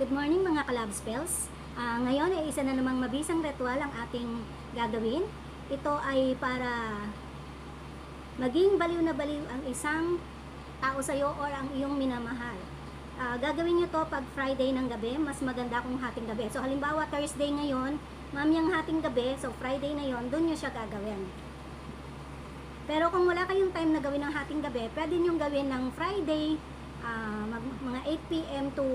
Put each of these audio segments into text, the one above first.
Good morning mga kalab spells. Ah, ngayon ay isa na namang mabisang ritual ang ating gagawin. Ito ay para maging baliw na baliw ang isang tao sa iyo or ang iyong minamahal. Ah, gagawin nyo to pag Friday ng gabi, mas maganda kung hating gabi. So halimbawa Thursday ngayon, mamiyang hating gabi, so Friday na yon, doon nyo siya gagawin. Pero kung wala kayong time na gawin ng hating gabi, pwede nyo gawin ng Friday, mag- mga 8pm to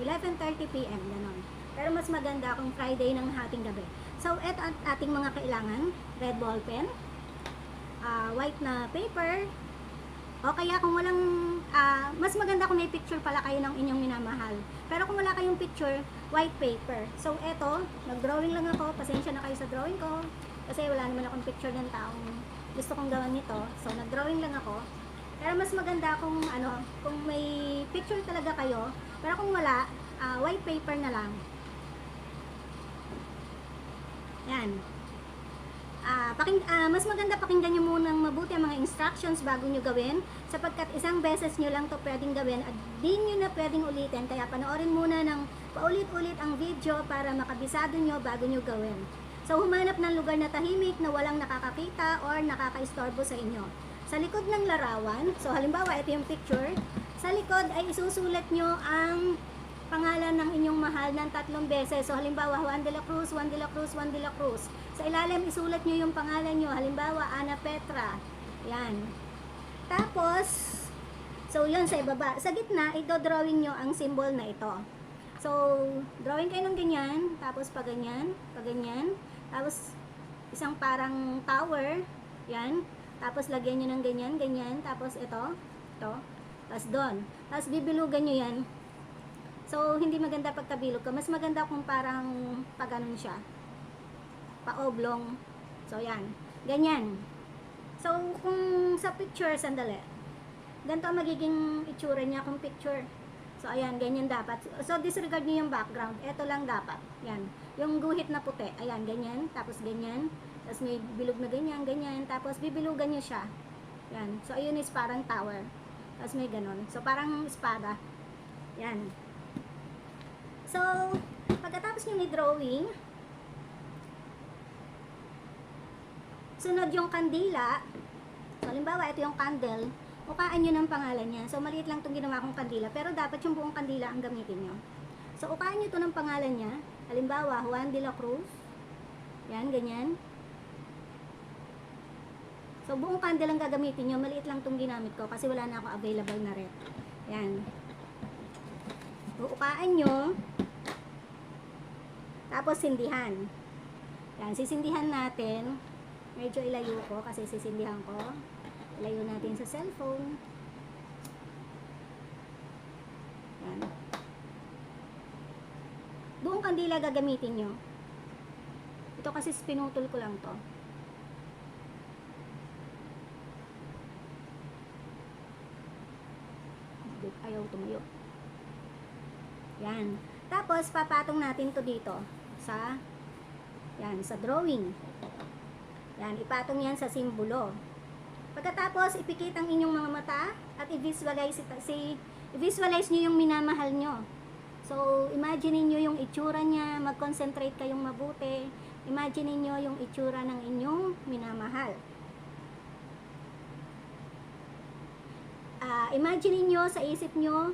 11.30pm, ganon. Pero mas maganda kung Friday ng hating gabi. So, eto ang ating mga kailangan. Red ball pen, ah, white na paper, o kaya kung walang, ah, mas maganda kung may picture pala kayo ng inyong minamahal. Pero kung wala kayong picture, white paper. So, eto, nag-drawing lang ako. Pasensya na kayo sa drawing ko. Kasi wala naman akong picture ng taong gusto kong gawan nito. So, nag-drawing lang ako. Pero mas maganda kung ano, kung may picture talaga kayo. Pero kung wala, ah, white paper na lang. Yan. Ah, paking, ah, mas maganda pakinggan nyo munang mabuti ang mga instructions bago nyo gawin sapagkat isang beses nyo lang to pwedeng gawin at di nyo na pwedeng ulitin kaya panoorin muna ng paulit-ulit ang video para makabisado nyo bago nyo gawin. So humanap ng lugar na tahimik na walang nakakakita or nakakaistorbo sa inyo. Sa likod ng larawan, so halimbawa ito yung picture, sa likod ay isusulat nyo ang pangalan ng inyong mahal ng tatlong beses. So halimbawa Juan de la Cruz, Juan de la Cruz, Juan de la Cruz. Sa ilalim isulat nyo yung pangalan nyo. Halimbawa Ana Petra. Yan. Tapos, so yun sa ibaba. Sa gitna, ito-drawing nyo ang symbol na ito. So, drawing kayo ng ganyan, tapos pa ganyan, pa ganyan, tapos isang parang tower, yan, tapos lagyan nyo ng ganyan, ganyan, tapos ito, ito, tapos doon. Tapos bibilugan nyo yan. So, hindi maganda pagkabilog ka. Mas maganda kung parang paganon siya. Pa-oblong. So, yan. Ganyan. So, kung sa picture, sandali. Ganito ang magiging itsura niya kung picture. So, ayan, ganyan dapat. So, disregard niyo yung background. Ito lang dapat. Yan. Yung guhit na puti. Ayan, ganyan. Tapos ganyan. Tapos may bilog na ganyan, ganyan. Tapos bibilugan niyo siya. Yan. So, ayun is parang tower. Tapos may ganon. So, parang espada. Yan. So, pagkatapos nyo ni drawing, sunod yung kandila. So, halimbawa, ito yung candle. Ukaan nyo ng pangalan niya. So, maliit lang itong ginawa kong kandila. Pero dapat yung buong kandila ang gamitin nyo. So, ukaan nyo ito ng pangalan niya. Halimbawa, Juan de la Cruz. Yan, ganyan. So, buong candle ang gagamitin nyo. Maliit lang itong ginamit ko kasi wala na ako available na red. Yan. Uukaan nyo. Tapos, sindihan. Yan, sisindihan natin. Medyo ilayo ko kasi sisindihan ko. Ilayo natin sa cellphone. Yan. Buong kandila gagamitin nyo. Ito kasi pinutol ko lang to. Ayaw tumayo. Yan. Tapos, papatong natin to dito sa yan, sa drawing. Yan, ipatong yan sa simbolo. Pagkatapos, ipikit ang inyong mga mata at i-visualize, si, i-visualize nyo yung minamahal nyo. So, imagine niyo yung itsura niya, mag-concentrate kayong mabuti. Imagine niyo yung itsura ng inyong minamahal. Ah, imagine niyo sa isip nyo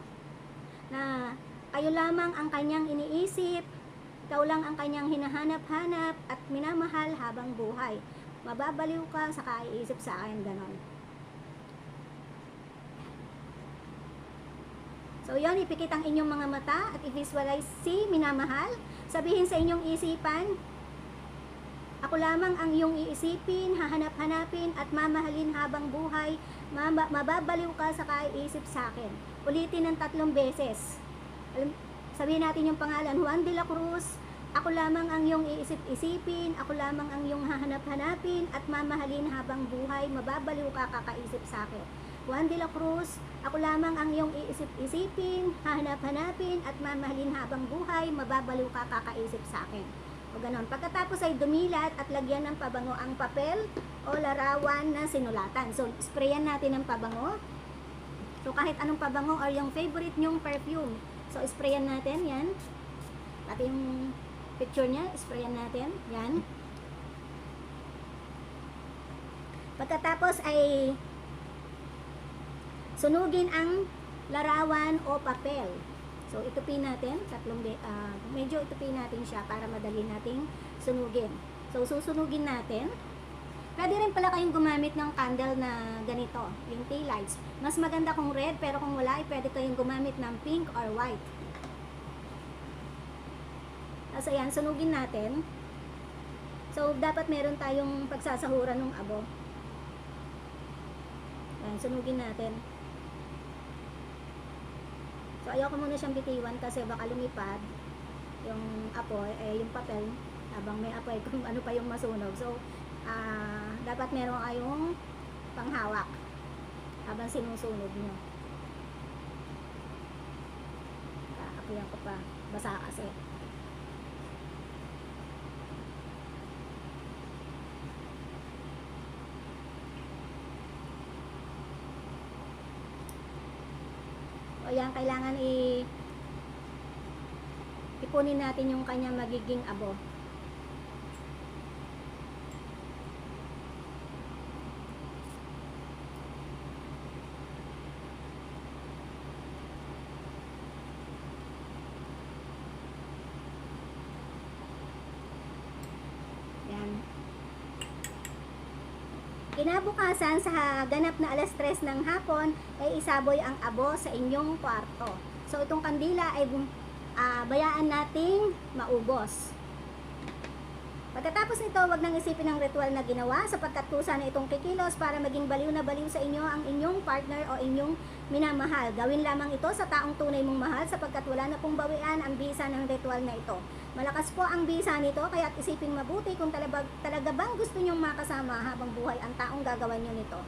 na kayo lamang ang kanyang iniisip, ikaw lang ang kanyang hinahanap-hanap at minamahal habang buhay. Mababaliw ka sa kaiisip sa akin, ganon. So, yon ipikit ang inyong mga mata at i-visualize si minamahal. Sabihin sa inyong isipan, ako lamang ang iyong iisipin, hahanap-hanapin at mamahalin habang buhay. Mama, mababaliw ka sa kaiisip sa akin. Ulitin ng tatlong beses. Alam, sabihin natin yung pangalan, Juan de la Cruz, ako lamang ang iyong iisip-isipin, ako lamang ang iyong hahanap-hanapin at mamahalin habang buhay, mababaliw ka kakaisip sa akin. Juan de la Cruz, ako lamang ang iyong iisip-isipin, hahanap-hanapin at mamahalin habang buhay, mababaliw ka kakaisip sa akin. O ganon. Pagkatapos ay dumilat at lagyan ng pabango ang papel o larawan na sinulatan. So, sprayan natin ng pabango. So, kahit anong pabango or yung favorite nyong perfume. So, sprayan natin, yan. Pati yung picture niya, sprayan natin, yan. Pagkatapos ay sunugin ang larawan o papel. So, itupin natin, tatlong, be- ah, medyo itupin natin siya para madali nating sunugin. So, susunugin natin. Pwede rin pala kayong gumamit ng candle na ganito, yung tea lights. Mas maganda kung red, pero kung wala, ay pwede kayong gumamit ng pink or white. Tapos ayan, sunugin natin. So, dapat meron tayong pagsasahuran ng abo. Ayan, sunugin natin. So, ayoko muna siyang bitiwan kasi baka lumipad yung apoy, eh, yung papel habang may apoy kung ano pa yung masunog. So, ah dapat meron kayong panghawak habang sinusunog nyo. Ah, apoyan ko pa. Basa kasi. Yan, kailangan i ipunin natin yung kanya magiging abo. Yan. Kinabukasan sa ganap na alas 3 ng hapon ay isaboy ang abo sa inyong kwarto. So itong kandila ay ah, bayaan nating maubos. Pagkatapos nito, wag nang isipin ang ritual na ginawa sapagkat kusa na itong kikilos para maging baliw na baliw sa inyo ang inyong partner o inyong minamahal. Gawin lamang ito sa taong tunay mong mahal sapagkat wala na pong bawian ang bisa ng ritual na ito. Malakas po ang bisa nito kaya isipin mabuti kung talaga, talaga bang gusto nyong makasama habang buhay ang taong gagawan nyo nito.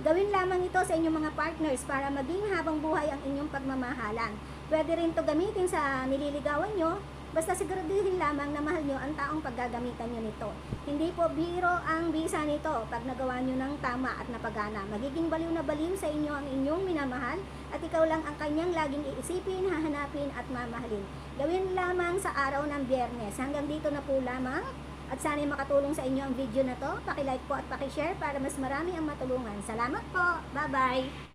Gawin lamang ito sa inyong mga partners para maging habang buhay ang inyong pagmamahalan. Pwede rin to gamitin sa nililigawan nyo, basta siguraduhin lamang na mahal nyo ang taong paggagamitan nyo nito. Hindi po biro ang bisa nito pag nagawa nyo ng tama at napagana. Magiging baliw na baliw sa inyo ang inyong minamahal at ikaw lang ang kanyang laging iisipin, hahanapin at mamahalin. Gawin lamang sa araw ng biyernes. Hanggang dito na po lamang. At sana'y makatulong sa inyo ang video na to. Pakilike po at pakishare para mas marami ang matulungan. Salamat po. Bye-bye.